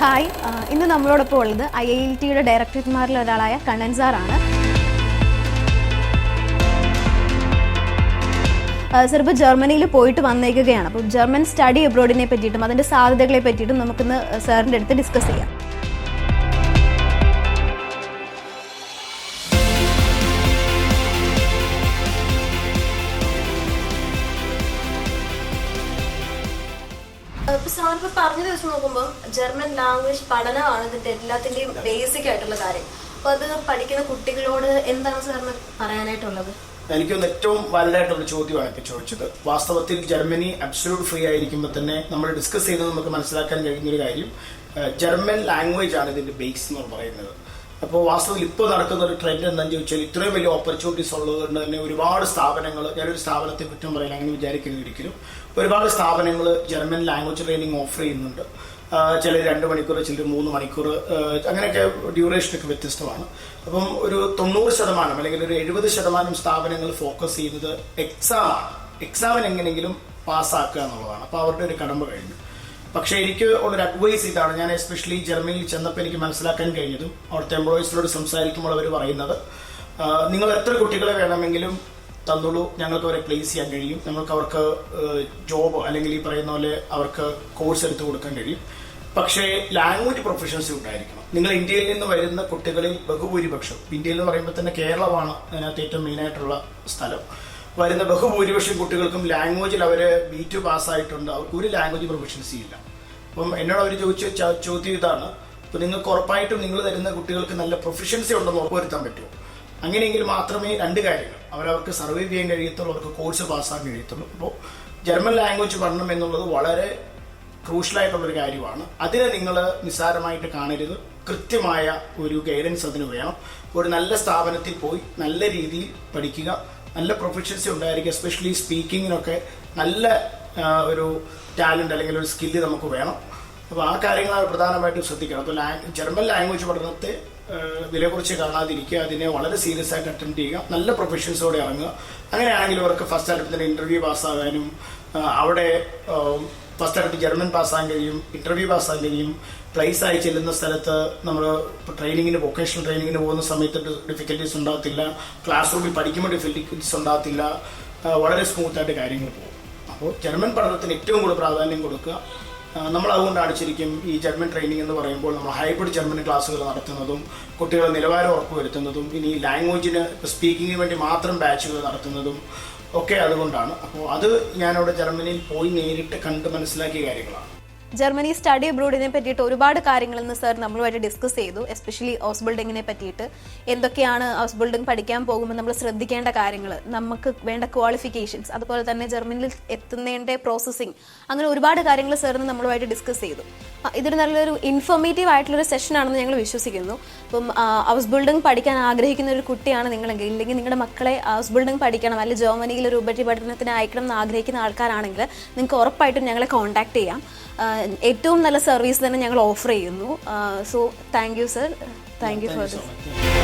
Hi ഇന്ന് നമ്മളോടൊപ്പം ഉള്ളത് ഐ ഐ ടിയുടെ ഡയറക്ടർമാരിൽ ഒരാളായ കണ്ണൻ സാറാണ്. സർ ഇപ്പോൾ ജർമ്മനിയിൽ പോയിട്ട് വന്നേക്കുകയാണ്. അപ്പോൾ ജർമ്മൻ സ്റ്റഡി അബ്രോഡിനെ പറ്റിയിട്ടും അതിന്റെ സാധ്യതകളെ പറ്റിയിട്ടും നമുക്കിന്ന് സാറിന്റെ അടുത്ത് ഡിസ്കസ് ചെയ്യാം. ഇപ്പൊ സാറിപ്പോ പറഞ്ഞത് വെച്ച് നോക്കുമ്പോൾ ജർമ്മൻ ലാംഗ്വേജ് പഠനമാണ് ഇതിന്റെ എല്ലാത്തിന്റെയും ബേസിക് ആയിട്ടുള്ള കാര്യം. അപ്പൊ അത് പഠിക്കുന്ന കുട്ടികളോട് എന്താണ് സാറിന് പറയാനായിട്ടുള്ളത്? എനിക്കൊന്ന് ഏറ്റവും വലുതായിട്ടുള്ള ചോദ്യമാണ് ഇപ്പൊ ചോദിച്ചത്. വാസ്തവത്തിൽ ജർമ്മനി അബ്സല്യൂട്ട് ഫ്രീ ആയിരിക്കുമ്പോൾ തന്നെ നമ്മൾ ഡിസ്കസ് ചെയ്യുന്നത് നമുക്ക് മനസ്സിലാക്കാൻ കഴിയുന്ന ഒരു കാര്യം ജർമ്മൻ ലാംഗ്വേജ് ആണ് ഇതിന്റെ ബേസ് എന്ന് പറയുന്നത്. അപ്പോൾ വാസ്തവത്തിൽ ഇപ്പോൾ നടക്കുന്ന ഒരു ട്രെൻഡ് എന്താണെന്ന് ചോദിച്ചാൽ ഇത്രയും വലിയ ഓപ്പർച്യൂണിറ്റീസ് ഉള്ളതുകൊണ്ട് തന്നെ ഒരുപാട് സ്ഥാപനങ്ങൾ ഞാനൊരു സ്ഥാപനത്തെ കുറ്റം പറയാൻ അങ്ങനെ വിചാരിക്കുന്നു ഒരിക്കലും. ഒരുപാട് സ്ഥാപനങ്ങൾ ജർമ്മൻ ലാംഗ്വേജ് ട്രെയിനിങ് ഓഫർ ചെയ്യുന്നുണ്ട്. ചിലർ രണ്ട് മണിക്കൂർ ചിലർ മൂന്ന് മണിക്കൂർ അങ്ങനെയൊക്കെ ഡ്യൂറേഷനൊക്കെ വ്യത്യസ്തമാണ്. അപ്പം ഒരു തൊണ്ണൂറ് ശതമാനം അല്ലെങ്കിൽ ഒരു എഴുപത് ശതമാനം സ്ഥാപനങ്ങൾ ഫോക്കസ് ചെയ്യുന്നത് എക്സാം എക്സാമിന് എങ്ങനെയെങ്കിലും പാസ്സാക്കുക എന്നുള്ളതാണ്. അപ്പോൾ അവരുടെ ഒരു കടമ്പ കഴിഞ്ഞു. പക്ഷേ എനിക്ക് ഉള്ളൊരു അഡ്വൈസ് ഇതാണ്. ഞാൻ എസ്പെഷ്യലി ജർമ്മനിയിൽ ചെന്നപ്പോൾ എനിക്ക് മനസ്സിലാക്കാൻ കഴിഞ്ഞതും അവിടുത്തെ എംപ്ലോയീസിനോട് സംസാരിക്കുമ്പോൾ അവർ പറയുന്നത് നിങ്ങൾ എത്ര കുട്ടികളെ വേണമെങ്കിലും തന്നുള്ളൂ ഞങ്ങൾക്ക് അവരെ പ്ലേസ് ചെയ്യാൻ കഴിയും. ഞങ്ങൾക്ക് അവർക്ക് ജോബ് അല്ലെങ്കിൽ ഈ പറയുന്ന പോലെ അവർക്ക് കോഴ്സ് എടുത്തു കൊടുക്കാൻ കഴിയും. പക്ഷേ ലാംഗ്വേജ് പ്രൊഫഷൻസി ഉണ്ടായിരിക്കണം. നിങ്ങൾ ഇന്ത്യയിൽ നിന്ന് വരുന്ന കുട്ടികളിൽ ബഹുഭൂരിപക്ഷം ഇന്ത്യയിൽ എന്ന് പറയുമ്പോൾ തന്നെ കേരളമാണ് അതിനകത്ത് ഏറ്റവും മെയിനായിട്ടുള്ള സ്ഥലം. വരുന്ന ബഹുഭൂരിപക്ഷം കുട്ടികൾക്കും ലാംഗ്വേജിൽ അവർ ബി ടു പാസ്സായിട്ടുണ്ട് അവർക്ക് ഒരു ലാംഗ്വേജ് പ്രൊഫഷൻസി ഇല്ല. അപ്പം എന്നോട് അവർ ചോദിച്ച ചോദ്യം ഇതാണ്. അപ്പം നിങ്ങൾക്ക് ഉറപ്പായിട്ടും നിങ്ങൾ തരുന്ന കുട്ടികൾക്ക് നല്ല പ്രൊഫഷൻസി ഉണ്ടെന്ന് ഉറപ്പുവരുത്താൻ പറ്റുമോ? അങ്ങനെയെങ്കിൽ മാത്രമേ രണ്ട് കാര്യങ്ങൾ. അവരവർക്ക് സർവൈവ് ചെയ്യാൻ കഴിയത്തുള്ളൂ അവർക്ക് കോഴ്സ് പാസ്സാൻ കഴിയത്തുള്ളൂ. അപ്പോൾ ജർമ്മൻ ലാംഗ്വേജ് പഠനം എന്നുള്ളത് വളരെ ക്രൂഷ്യലായിട്ടുള്ളൊരു കാര്യമാണ്. അതിനെ നിങ്ങൾ നിസ്സാരമായിട്ട് കാണരുത്. കൃത്യമായ ഒരു ഗൈഡൻസ് അതിന് വേണം. ഒരു നല്ല സ്ഥാപനത്തിൽ പോയി നല്ല രീതിയിൽ പഠിക്കുക. നല്ല പ്രൊഫഷൻസി ഉണ്ടായിരിക്കുക എസ്പെഷ്യലി സ്പീക്കിങ്ങിനൊക്കെ നല്ല ഒരു ടാലന്റ് അല്ലെങ്കിൽ ഒരു സ്കില്ല് നമുക്ക് വേണം. അപ്പോൾ ആ കാര്യങ്ങളാണ് പ്രധാനമായിട്ടും ശ്രദ്ധിക്കണം. അപ്പോൾ ലാംഗ് ജർമ്മൻ ലാംഗ്വേജ് പഠനത്തെ വിലയെക്കുറിച്ച് കാണാതിരിക്കുക അതിനെ വളരെ സീരിയസ് ആയിട്ട് അറ്റൻഡ് ചെയ്യുക നല്ല പ്രൊഫഷൻസോടെ ഇറങ്ങുക. അങ്ങനെയാണെങ്കിൽ അവർക്ക് ഫസ്റ്റ് അറ്റംപ്റ്റ് ഇന്റർവ്യൂ പാസ്സാകാനും അവിടെ ഫസ്റ്റ് അടുത്ത് ജർമ്മൻ പാസ്സാൻ കഴിയും ഇന്റർവ്യൂ പാസ്സാൻ കഴിയും. പ്ലേസ് ആയി ചെല്ലുന്ന സ്ഥലത്ത് നമ്മൾ ട്രെയിനിങ്ങിന് വൊക്കേഷണൽ ട്രെയിനിങ്ങിന് പോകുന്ന സമയത്ത് ഡിഫിക്കൽറ്റീസ് ഉണ്ടാകത്തില്ല. ക്ലാസ് റൂമിൽ പഠിക്കുമ്പോൾ ഡിഫിക്കൽറ്റീസ് ഉണ്ടാകത്തില്ല. വളരെ സ്മൂത്തായിട്ട് കാര്യങ്ങൾ പോകും. അപ്പോൾ ജർമ്മൻ പഠനത്തിന് ഏറ്റവും കൂടുതൽ പ്രാധാന്യം കൊടുക്കുക. നമ്മൾ അതുകൊണ്ടാണ് ശരിക്കും ഈ ജർമ്മൻ ട്രെയിനിങ് എന്ന് പറയുമ്പോൾ നമ്മൾ ഹൈബ്രിഡ് ജർമ്മൻ ക്ലാസ്സുകൾ നടത്തുന്നതും കുട്ടികളെ നിലവാരം ഉറപ്പുവരുത്തുന്നതും ഇനി ലാംഗ്വേജിന് സ്പീക്കിങ്ങിന് വേണ്ടി മാത്രം ബാച്ചുകൾ നടത്തുന്നതും ഒക്കെ അതുകൊണ്ടാണ്. അപ്പോൾ അത് ഞാനവിടെ ജർമ്മനിയിൽ പോയി നേരിട്ട് കണ്ട് മനസ്സിലാക്കിയ കാര്യങ്ങളാണ്. ജർമ്മനി സ്റ്റഡി അബ്രോഡിനെ പറ്റിയിട്ട് ഒരുപാട് കാര്യങ്ങൾ ഇന്ന് സാർ നമ്മളുമായിട്ട് ഡിസ്കസ് ചെയ്തു എസ്പെഷ്യലി ഹൗസ് ബിൽഡിങ്ങിനെ പറ്റിയിട്ട്. എന്തൊക്കെയാണ് ഹൗസ് ബിൽഡിംഗ് പഠിക്കാൻ പോകുമ്പോൾ നമ്മൾ ശ്രദ്ധിക്കേണ്ട കാര്യങ്ങൾ നമുക്ക് വേണ്ട ക്വാളിഫിക്കേഷൻസ് അതുപോലെ തന്നെ ജർമ്മനിയിൽ എത്തുന്നതിന്റെ പ്രോസസ്സിങ് അങ്ങനെ ഒരുപാട് കാര്യങ്ങൾ സാറിന് നമ്മളുമായിട്ട് ഡിസ്കസ് ചെയ്തു. ഇതൊരു നല്ലൊരു ഇൻഫോർമേറ്റീവ് ആയിട്ടുള്ളൊരു സെഷൻ ആണെന്ന് ഞങ്ങൾ വിശ്വസിക്കുന്നു. അപ്പം ഹൗസ് ബിൽഡിംഗ് പഠിക്കാൻ ആഗ്രഹിക്കുന്ന ഒരു കുട്ടിയാണ് നിങ്ങളെങ്കിൽ ഇല്ലെങ്കിൽ നിങ്ങളുടെ മക്കളെ ഹൗസ് ബിൽഡിംഗ് പഠിക്കണം അല്ലെങ്കിൽ ജർമ്മനിയിൽ ഒരു ഉപരിപഠനത്തിന് അയക്കണം എന്ന് ആഗ്രഹിക്കുന്ന ആൾക്കാരാണെങ്കിൽ നിങ്ങൾക്ക് ഉറപ്പായിട്ടും ഞങ്ങളെ കോൺടാക്ട് ചെയ്യാം. ഏറ്റവും നല്ല സർവീസ് തന്നെ ഞങ്ങൾ ഓഫർ ചെയ്യുന്നു. So thank you sir thank you for this.